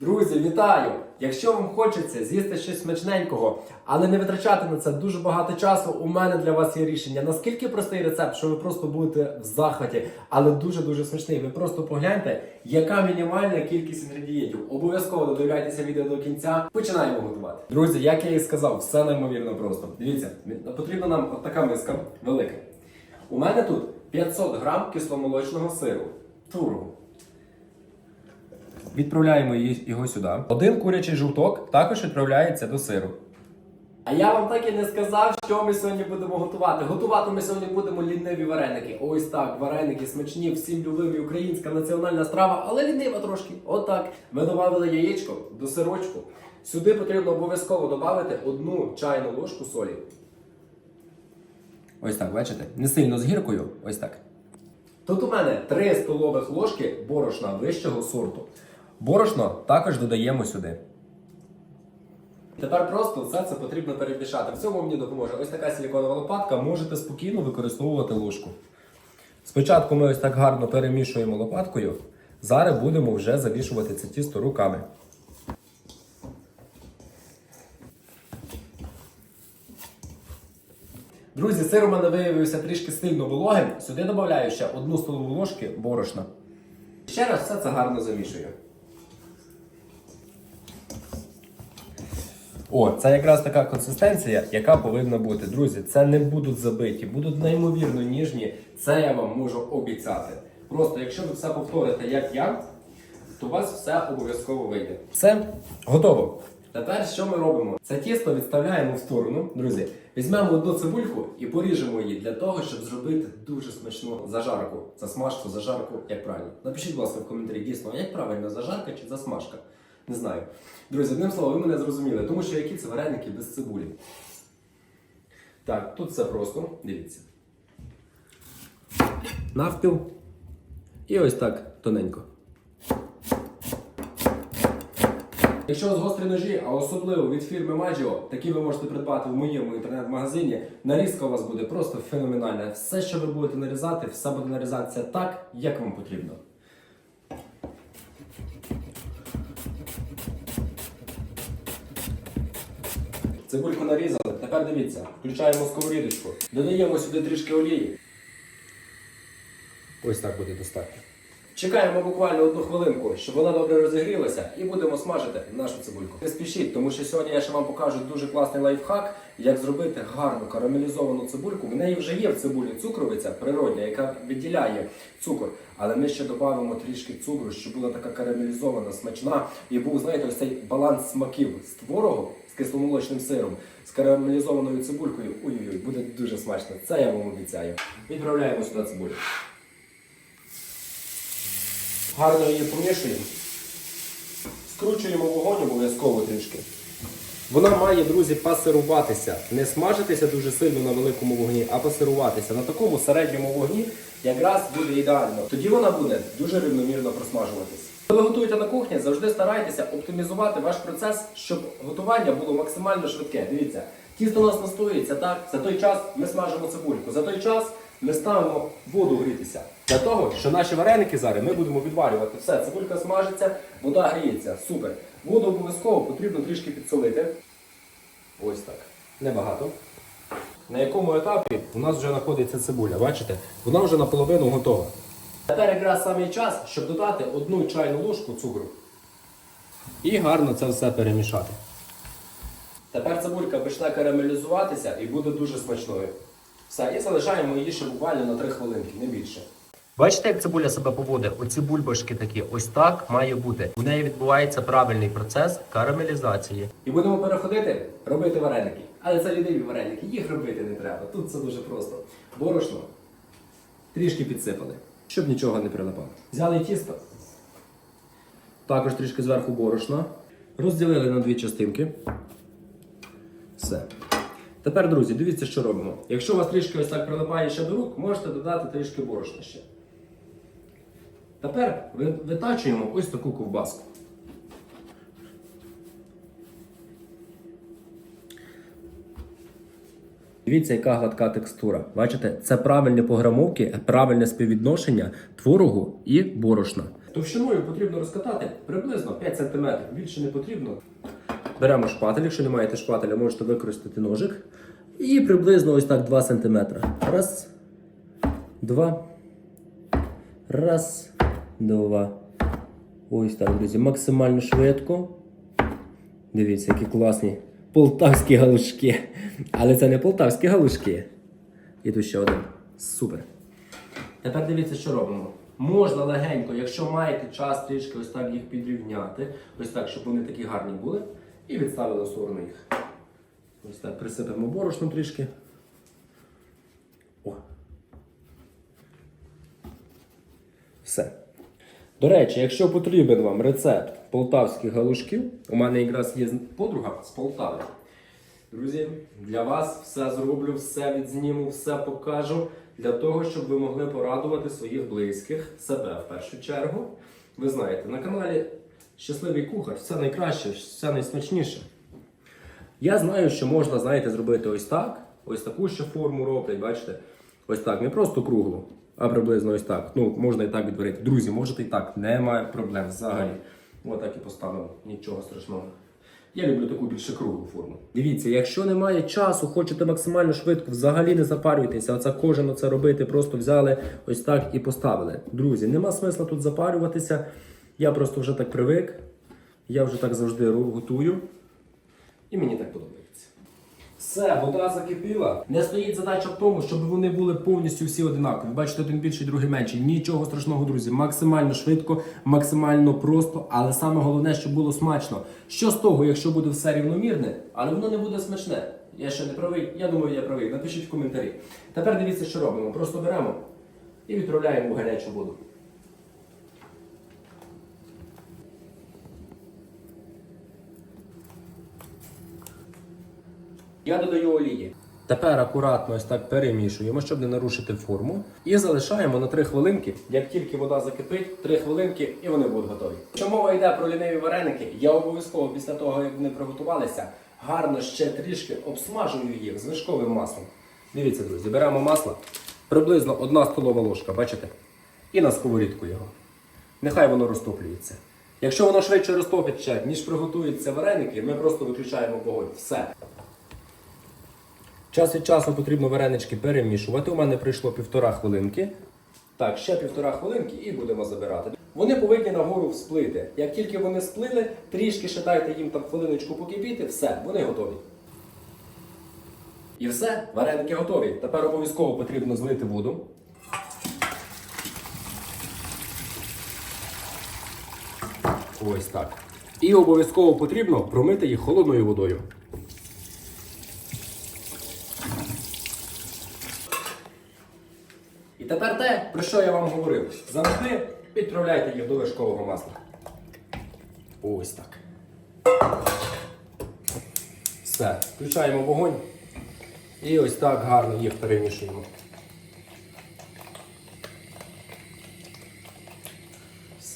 Друзі, вітаю! Якщо вам хочеться з'їсти щось смачненького, але не витрачати на це дуже багато часу, у мене для вас є рішення. Наскільки простий рецепт, що ви просто будете в захваті, але дуже-дуже смачний. Ви просто погляньте, яка мінімальна кількість інгредієнтів. Обов'язково додивляйтеся відео до кінця. Починаємо готувати. Друзі, як я і сказав, все неймовірно просто. Дивіться, потрібна нам така миска велика. У мене тут 500 грам кисломолочного сиру. Туру. Відправляємо його сюди. Один курячий жовток також відправляється до сиру. А я вам так і не сказав, що ми сьогодні будемо готувати. Готувати ми сьогодні будемо ліниві вареники. Ось так, вареники смачні, всім любимі, українська національна страва, але лінива трошки. Отак. Ми додали яєчко до сирочку. Сюди потрібно обов'язково додати одну чайну ложку солі. Ось так, бачите? Не сильно з гіркою. Ось так. Тут у мене 3 столових ложки борошна вищого сорту. Борошно також додаємо сюди. Тепер просто все це потрібно перемішати. В цьому мені допоможе ось така силіконова лопатка. Можете спокійно використовувати ложку. Спочатку ми ось так гарно перемішуємо лопаткою. Зараз будемо вже замішувати це тісто руками. Друзі, сир у мене виявився трішки сильно вологим. Сюди додаю ще одну столову ложки борошна. Ще раз все це гарно замішую. О, це якраз така консистенція, яка повинна бути. Друзі, це не будуть забиті, будуть неймовірно ніжні. Це я вам можу обіцяти. Просто якщо ви все повторите, як я, то у вас все обов'язково вийде. Все готово. Тепер що ми робимо? Це тісто відставляємо в сторону. Друзі, візьмемо одну цибульку і поріжемо її для того, щоб зробити дуже смачну зажарку. Засмажку, зажарку, як правильно. Напишіть, будь ласка, в коментарі дійсно, як правильно, зажарка чи засмажка. Не знаю. Друзі, одним словом, ви мене зрозуміли, тому що які це вареники без цибулі. Так, тут все просто, дивіться. Навпіл. І ось так тоненько. Якщо у вас гострі ножі, а особливо від фірми Maggio, такі ви можете придбати в моєму інтернет-магазині, нарізка у вас буде просто феноменальна. Все, що ви будете нарізати, все буде нарізатися так, як вам потрібно. Цибульку нарізали. Тепер дивіться, включаємо сковорідочку, додаємо сюди трішки олії. Ось так буде достатньо. Чекаємо буквально одну хвилинку, щоб вона добре розігрілася, і будемо смажити нашу цибульку. Не спішіть, тому що сьогодні я ще вам покажу дуже класний лайфхак, як зробити гарну карамелізовану цибульку. В неї вже є в цибулі цукровиця природня, яка відділяє цукор. Але ми ще додамо трішки цукру, щоб була така карамелізована, смачна. І був, знаєте, ось цей баланс смаків з творогом, з кисломолочним сиром, з карамелізованою цибулькою. Ой-ой-ой, буде дуже смачно. Це я вам обіцяю. Відправляємо сюди цибулю. Гарно її помішуємо. Скручуємо вогонь обов'язково трішки. Вона має, друзі, пасируватися. Не смажитися дуже сильно на великому вогні, а пасируватися. На такому середньому вогні якраз буде ідеально. Тоді вона буде дуже рівномірно просмажуватись. Коли ви готуєте на кухні, завжди старайтеся оптимізувати ваш процес, щоб готування було максимально швидке. Дивіться, тісто у нас настоюється, так? За той час ми смажимо цибульку. За той час ми ставимо воду грітися. Для того, що наші вареники зараз ми будемо відварювати. Все, цибулька смажиться, вода гріється. Супер. Воду обов'язково потрібно трішки підсолити. Ось так. Небагато. На якому етапі у нас вже знаходиться цибуля, бачите? Вона вже наполовину готова. Тепер якраз самий час, щоб додати одну чайну ложку цукру. І гарно це все перемішати. Тепер цибулька почне карамелізуватися і буде дуже смачною. Все, і залишаємо її ще буквально на 3 хвилинки, не більше. Бачите, як цибуля себе поводить? Оці бульбашки такі, ось так має бути. У неї відбувається правильний процес карамелізації. І будемо переходити робити вареники. Але це ліниві вареники, їх робити не треба. Тут це дуже просто. Борошно трішки підсипали, щоб нічого не прилипало. Взяли тісто, також трішки зверху борошна, розділили на дві частинки. Все. Тепер, друзі, дивіться, що робимо. Якщо у вас трішки ось так прилипає ще до рук, можете додати трішки борошна ще. Тепер витачуємо ось таку ковбаску. Дивіться, яка гладка текстура. Бачите, це правильні пограмовки, правильне співвідношення творогу і борошна. Товщиною потрібно розкатати приблизно 5 см, більше не потрібно. Беремо шпатель, якщо не маєте шпателя, можете використати ножик. І приблизно ось так 2 см. Раз, два. Раз, два. Ось так, друзі. Максимально швидко. Дивіться, які класні полтавські галушки. Але це не полтавські галушки. І тут ще один. Супер. Тепер дивіться, що робимо. Можна легенько, якщо маєте час трішки ось так їх підрівняти, ось так, щоб вони такі гарні були, і відставили в сторону їх. Ось так присипемо борошном трішки. О. Все. До речі, якщо потрібен вам рецепт полтавських галушків, у мене якраз є подруга з Полтави. Друзі, для вас все зроблю, все відзніму, все покажу для того, щоб ви могли порадувати своїх близьких, себе в першу чергу. Ви знаєте, на каналі Щасливий кухар все найкраще, все найсмачніше. Я знаю, що можна, знаєте, зробити ось так. Ось таку ще форму роблять, бачите? Ось так, не просто круглу, а приблизно ось так. Ну, можна і так відварити. Друзі, можете і так, немає проблем взагалі. Ось так і поставимо, нічого страшного. Я люблю таку більше круглу форму. Дивіться, якщо немає часу, хочете максимально швидко, взагалі не запарюйтеся. Оце кожен оце робити, просто взяли ось так і поставили. Друзі, нема смисла тут запарюватися. Я просто вже так привик. Я вже так завжди готую. І мені так подобається. Все, вода закипіла. Не стоїть задача в тому, щоб вони були повністю всі одинакові. Бачите, один більший, другий менший. Нічого страшного, друзі. Максимально швидко, максимально просто, але саме головне, щоб було смачно. Що з того, якщо буде все рівномірне, але воно не буде смачне. Я ще не правий, я думаю, я правий. Напишіть в коментарі. Тепер дивіться, що робимо. Просто беремо і відправляємо в гарячу воду. Я додаю олії. Тепер акуратно ось так перемішуємо, щоб не нарушити форму. І залишаємо на 3 хвилинки. Як тільки вода закипить, 3 хвилинки і вони будуть готові. Якщо мова йде про ліниві вареники, я обов'язково після того, як вони приготувалися, гарно ще трішки обсмажую їх з вершковим маслом. Дивіться, друзі, беремо масло, приблизно 1 столова ложка, бачите? І на сковорідку його. Нехай воно розтоплюється. Якщо воно швидше розтопиться, ніж приготуються вареники, ми просто виключаємо вогонь. Все. Час від часу потрібно варенички перемішувати. У мене прийшло півтора хвилинки. Так, ще півтора хвилинки і будемо забирати. Вони повинні нагору всплити. Як тільки вони сплили, трішки ще дайте їм там хвилиночку покипіти, все, вони готові. І все, вареники готові. Тепер обов'язково потрібно злити воду. Ось так. І обов'язково потрібно промити їх холодною водою. І тепер те, про що я вам говорив. Завжди підправляйте їх до вершкового масла. Ось так. Все. Включаємо вогонь. І ось так гарно їх перемішуємо.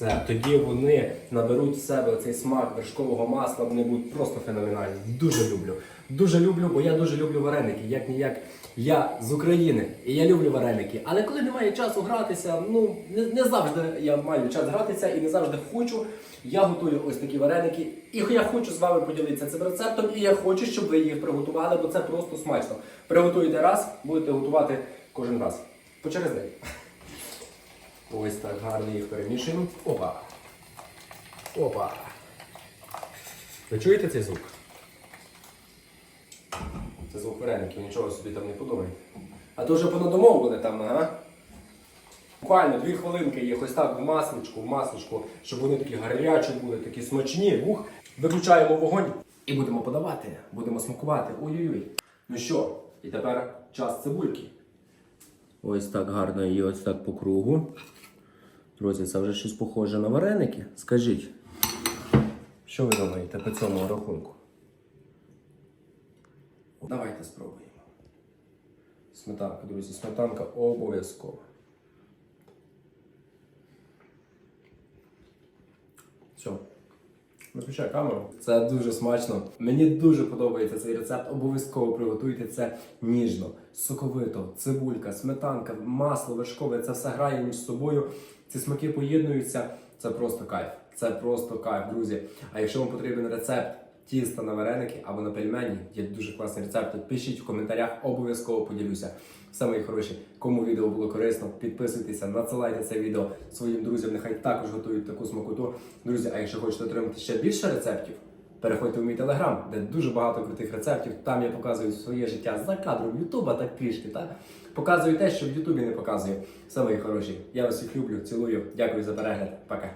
Все, тоді вони наберуть в себе цей смак вершкового масла, вони будуть просто феноменальні. Дуже люблю. Дуже люблю, бо я дуже люблю вареники. Як ніяк я з України і я люблю вареники. Але коли немає часу гратися, ну не, не завжди я маю час гратися і не завжди хочу. Я готую ось такі вареники. І я хочу з вами поділитися цим рецептом, і я хочу, щоб ви їх приготували, бо це просто смачно. Приготуйте раз, будете готувати кожен раз. По через день. Ось так гарно їх перемішуємо. Опа. Опа. Ви чуєте цей звук? Це звук вареників, нічого собі там не подумайте. А то вже понадомовили там, ага. Буквально дві хвилинки їх ось так в масличку, в масличку, щоб вони такі гарячі були, такі смачні. Ух. Виключаємо вогонь і будемо подавати, будемо смакувати. Ой-ой-ой. Ну що, і тепер час цибульки. Ось так гарно її ось так по кругу. Друзі, це вже щось похоже на вареники. Скажіть, що ви думаєте по цьому рахунку? Давайте спробуємо. Сметанка, друзі, сметанка обов'язково. Все. Виключай камеру. Це дуже смачно. Мені дуже подобається цей рецепт. Обов'язково приготуйте це ніжно, соковито, цибулька, сметанка, масло вершкове. Це все грає між собою. Ці смаки поєднуються. Це просто кайф. Це просто кайф, друзі. А якщо вам потрібен рецепт тіста на вареники або на пельмені, є дуже класний рецепт. Пишіть в коментарях, обов'язково поділюся. Все, хороші, кому відео було корисно, підписуйтеся, надсилайте це відео своїм друзям, нехай також готують таку смакоту. Друзі, а якщо хочете отримати ще більше рецептів, переходьте в мій телеграм, де дуже багато крутих рецептів. Там я показую своє життя за кадром Ютуба так трішки. Так? Показую те, що в Ютубі не показую. Все, хороші. Я вас всіх люблю, цілую. Дякую за перегляд. Пока.